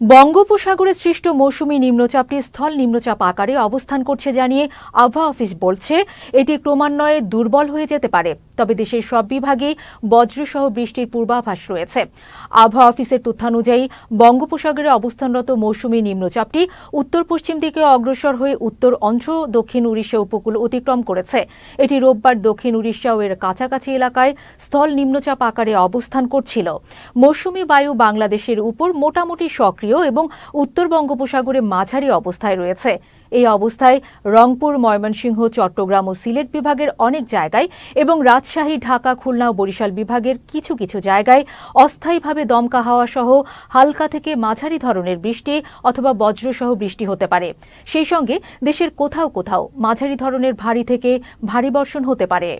বঙ্গোপসাগরে সৃষ্ট মৌসুমি নিম্নচাপটি স্থল নিম্নচাপ আকারে অবস্থান করছে জানিয়ে আবহাওয়া অফিস বলছে। এটি ক্রমান্বয়ে দুর্বল হয়ে যেতে পারে। তবে দেশের সব বিভাগেই বজ্রসহ বৃষ্টির পূর্বাভাস রয়েছে। আবহাওয়া অফিসের তথ্যানুযায়ী বঙ্গোপসাগরে অবস্থানরত মৌসুমি নিম্নচাপটি উত্তর পশ্চিম দিকে অগ্রসর হয়ে উত্তর অঞ্চল দক্ষিণ উড়িষ্যা উপকূল অতিক্রম করেছে। এটি রোববার দক্ষিণ উড়িষ্যা ও এর কাছাকাছি এলাকায় স্থল নিম্নচাপ আকারে অবস্থান করছিল। মৌসুমি বায়ু বাংলাদেশের উপর মোটামুটি সক্রিয় এবং উত্তর বঙ্গোপসাগরে মাঝারি অবস্থায় রয়েছে। এই অবস্থায় রংপুর, ময়মনসিংহ, চট্টগ্রাম ও সিলেট বিভাগের অনেক জায়গায় এবং রাজশাহী, ঢাকা, খুলনা ও বরিশাল বিভাগের কিছু কিছু জায়গায় অস্থায়ীভাবে দমকা হাওয়া সহ হালকা থেকে মাঝারি ধরনের বৃষ্টি অথবা বজ্রসহ বৃষ্টি হতে পারে। সেই সঙ্গে দেশের কোথাও কোথাও মাঝারি ধরনের ভারী থেকে ভারী বর্ষণ হতে পারে।